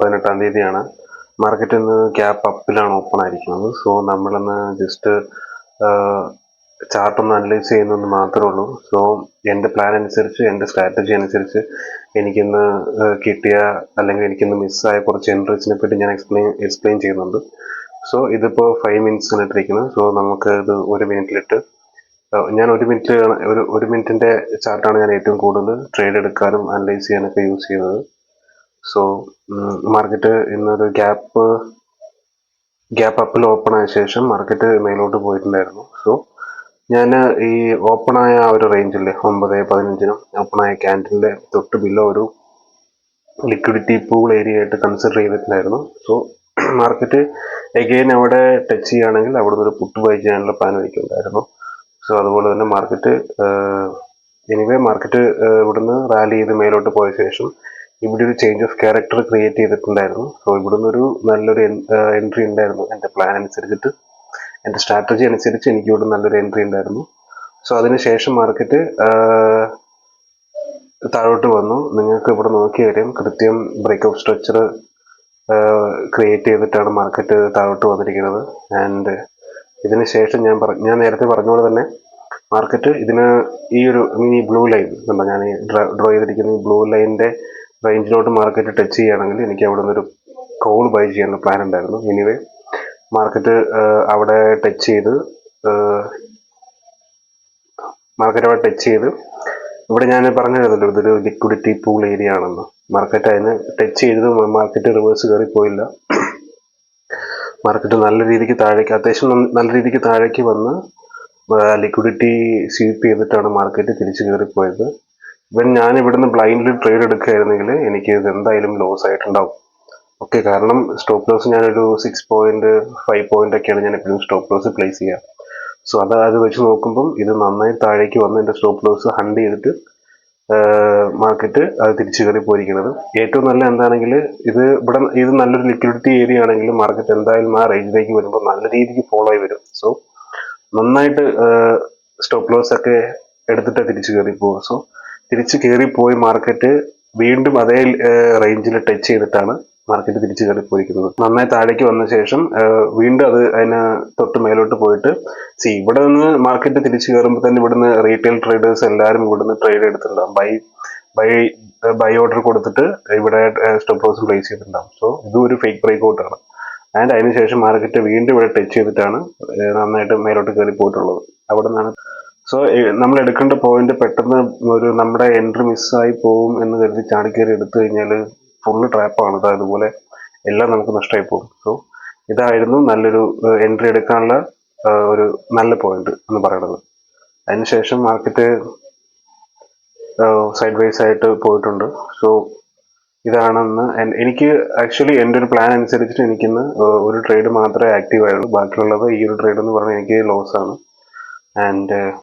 പതിനെട്ടാം തീയതിയാണ്. മാർക്കറ്റിൽ നിന്ന് ക്യാപ്പ് അപ്പിലാണ് ഓപ്പൺ ആയിരിക്കുന്നത്. സോ നമ്മളിന്ന് ജസ്റ്റ് ചാർട്ടൊന്ന് അനലൈസ് ചെയ്യുന്നതെന്ന് മാത്രമേ ഉള്ളൂ. സോ എന്റെ പ്ലാൻ അനുസരിച്ച് എന്റെ സ്ട്രാറ്റജി അനുസരിച്ച് എനിക്കിന്ന് കിട്ടിയ അല്ലെങ്കിൽ എനിക്കിന്ന് മിസ്സായ കുറച്ച് എൻട്രീസിനെ പറ്റി ഞാൻ എക്സ്പ്ലെയിൻ എക്സ്പ്ലെയിൻ ചെയ്യുന്നുണ്ട്. സോ ഇതിപ്പോൾ ഫൈവ് മിനിറ്റ്സ് ഇട്ടിരിക്കുന്നത് സോ നമുക്ക് ഇത് ഒരു മിനിറ്റിലിട്ട് ഞാൻ ഒരു മിനിറ്റ് ഒരു ഒരു മിനിറ്റിന്റെ ചാർട്ടാണ് ഞാൻ ഏറ്റവും കൂടുതൽ ട്രേഡ് എടുക്കാനും അനലൈസ് ചെയ്യാനൊക്കെ യൂസ് ചെയ്യുന്നത്. സോ മാർക്കറ്റ് ഇന്നൊരു ഗ്യാപ്പ് ഗ്യാപ്പ് അപ്പിൽ ഓപ്പൺ ആയ ശേഷം മാർക്കറ്റ് മേലോട്ട് പോയിട്ടുണ്ടായിരുന്നു. സോ ഞാൻ ഈ ഓപ്പൺ ആയ ഒരു റേഞ്ചിൽ ഒമ്പത് പതിനഞ്ചിനും ഓപ്പൺ ആയ ക്യാൻഡിലിന്റെ തൊട്ട് ബില്ലോ ഒരു ലിക്വിഡിറ്റി പൂൾ ഏരിയ ആയിട്ട് കൺസിഡർ ചെയ്തിട്ടുണ്ടായിരുന്നു. സോ മാർക്കറ്റ് എഗെയിൻ അവിടെ ടച്ച് ചെയ്യുകയാണെങ്കിൽ അവിടെ നിന്ന് ഒരു പുട്ട് ബൈ ചെയ്യാനുള്ള പ്ലാൻ വയ്ക്കുന്നുണ്ടായിരുന്നു സോ അതുപോലെ തന്നെ മാർക്കറ്റ് എനിവേ മാർക്കറ്റ് ഇവിടുന്ന് റാലി ചെയ്ത് മേലോട്ട് പോയ ശേഷം ഇവിടെ ഒരു ചേഞ്ച് ഓഫ് ക്യാരക്ടർ ക്രിയേറ്റ് ചെയ്തിട്ടുണ്ടായിരുന്നു. സോ ഇവിടെ നിന്നൊരു നല്ലൊരു എൻട്രി ഉണ്ടായിരുന്നു. എന്റെ പ്ലാൻ അനുസരിച്ചിട്ട് എന്റെ സ്ട്രാറ്റജി അനുസരിച്ച് എനിക്ക് ഇവിടെ നല്ലൊരു എൻട്രി ഉണ്ടായിരുന്നു. സോ അതിനുശേഷം മാർക്കറ്റ് താഴോട്ട് വന്നു. നിങ്ങൾക്ക് ഇവിടെ നോക്കി വരും. കൃത്യം ബ്രേക്ക് ഓഫ് സ്ട്രക്ചർ ക്രിയേറ്റ് ചെയ്തിട്ടാണ് മാർക്കറ്റ് താഴോട്ട് വന്നിരിക്കുന്നത്. ആൻഡ് ഇതിന് ശേഷം ഞാൻ പറ ഞാൻ നേരത്തെ പറഞ്ഞ പോലെ തന്നെ മാർക്കറ്റ് ഇതിന് ഈ ഒരു ഈ ബ്ലൂ ലൈൻ കണ്ടോ? ഞാൻ ഡ്രോ ചെയ്തിരിക്കുന്ന ഈ ബ്ലൂ ലൈനിന്റെ റേഞ്ചിലോട്ട് മാർക്കറ്റ് ടച്ച് ചെയ്യുകയാണെങ്കിൽ എനിക്ക് അവിടെ നിന്നൊരു കോൾ ബൈ ചെയ്യാനുള്ള പ്ലാൻ ഉണ്ടായിരുന്നു. എനിവേ മാർക്കറ്റ് അവിടെ ടച്ച് ചെയ്ത് മാർക്കറ്റ് അവിടെ ടച്ച് ചെയ്ത് ഇവിടെ ഞാൻ പറഞ്ഞിരുന്നല്ലോ ഇതൊരു ലിക്വിഡിറ്റി പൂൾ ഏരിയ ആണെന്ന്. മാർക്കറ്റ് അതിന് ടച്ച് ചെയ്തത് മാർക്കറ്റ് റിവേഴ്സ് കയറി പോയില്ല. മാർക്കറ്റ് നല്ല രീതിക്ക് താഴേക്ക് അത്യാവശ്യം നല്ല രീതിക്ക് താഴേക്ക് വന്ന് ലിക്വിഡിറ്റി സ്വീപ്പ് ചെയ്തിട്ടാണ് മാർക്കറ്റ് തിരിച്ചു കയറിപ്പോയത് പോയത്. ഇവൻ ഞാൻ ഇവിടുന്ന് ബ്ലൈൻഡ്ലി ട്രേഡ് എടുക്കുകയായിരുന്നെങ്കിൽ എനിക്ക് ഇത് എന്തായാലും ലോസ് ആയിട്ടുണ്ടാവും. ഓക്കെ കാരണം സ്റ്റോപ്പ് ലോസ് ഞാനൊരു സിക്സ് പോയിന്റ് ഫൈവ് പോയിന്റ് ഒക്കെയാണ് ഞാൻ എപ്പോഴും സ്റ്റോപ്പ് ലോസ് പ്ലേസ് ചെയ്യുക. സോ അത് അത് വെച്ച് നോക്കുമ്പം ഇത് നന്നായി താഴേക്ക് വന്ന് എന്റെ സ്റ്റോപ്പ് ലോസ് ഹണ്ട് ചെയ്തിട്ട് മാർക്കറ്റ് അത് തിരിച്ചു കയറി പോയിരിക്കുന്നത്. ഏറ്റവും നല്ല എന്താണെങ്കിൽ ഇത് ഇവിടെ ഇത് നല്ലൊരു ലിക്വിഡിറ്റി ഏരിയ ആണെങ്കിൽ മാർക്കറ്റ് എന്തായാലും ആ റേഞ്ചിലേക്ക് വരുമ്പോൾ നല്ല രീതിക്ക് ഫോളോ ആയി വരും. സോ നന്നായിട്ട് സ്റ്റോപ്പ് ലോസ് ഒക്കെ എടുത്തിട്ട് തിരിച്ചു കയറി പോകും സോ തിരിച്ചു കയറിപ്പോയി പോയി മാർക്കറ്റ് വീണ്ടും അതേ റേഞ്ചിൽ ടച്ച് ചെയ്തിട്ടാണ് മാർക്കറ്റ് തിരിച്ചു കയറിപ്പോയിരിക്കുന്നത് നന്നായി താഴേക്ക് വന്ന ശേഷം വീണ്ടും അത് അതിന് തൊട്ട് മേലോട്ട് പോയിട്ട് സി ഇവിടെ നിന്ന് മാർക്കറ്റ് തിരിച്ചു കയറുമ്പോൾ തന്നെ ഇവിടുന്ന് റീറ്റെയിൽ ട്രേഡേഴ്സ് എല്ലാവരും ഇവിടുന്ന് ട്രേഡ് എടുത്തിട്ടുണ്ടാകും ബൈ ബൈ ബൈ ഓർഡർ കൊടുത്തിട്ട് ഇവിടെ സ്റ്റോപ്പ് ലോസ് പ്ലേസ് ചെയ്തിട്ടുണ്ടാകും സോ ഇതും ഒരു ഫേക്ക് ബ്രേക്ക് ഔട്ടാണ് ആൻഡ് അതിനുശേഷം മാർക്കറ്റ് വീണ്ടും ഇവിടെ ടച്ച് ചെയ്തിട്ടാണ് നന്നായിട്ട് മേലോട്ട് കയറി പോയിട്ടുള്ളത്. അവിടെ നിന്നാണ് സോ നമ്മൾ എടുക്കേണ്ട പോയിന്റ് പെട്ടെന്ന് ഒരു നമ്മുടെ എൻട്രി മിസ്സായി പോകും എന്ന് കരുതി ചാടിക്കയറി എടുത്തു കഴിഞ്ഞാൽ ഫുള്ള് ട്രാപ്പാണ് അത് അതുപോലെ എല്ലാം നമുക്ക് നഷ്ടമായി പോകും. സോ ഇതായിരുന്നു നല്ലൊരു എൻട്രി എടുക്കാനുള്ള ഒരു നല്ല പോയിന്റ് എന്ന് പറയുന്നത്. അതിനുശേഷം മാർക്കറ്റ് സൈഡ് വൈസ് ആയിട്ട് പോയിട്ടുണ്ട്. സോ ഇതാണെന്ന് എനിക്ക് ആക്ച്വലി എന്റെ ഒരു പ്ലാൻ അനുസരിച്ചിട്ട് എനിക്കിന്ന് ഒരു ട്രേഡ് മാത്രമേ ആക്റ്റീവ് ആയുള്ളൂ. ബാക്കിയുള്ളത് ഈ ഒരു ട്രേഡ് എന്ന് പറഞ്ഞാൽ എനിക്ക് ലോസ് ആണ്. ആൻഡ്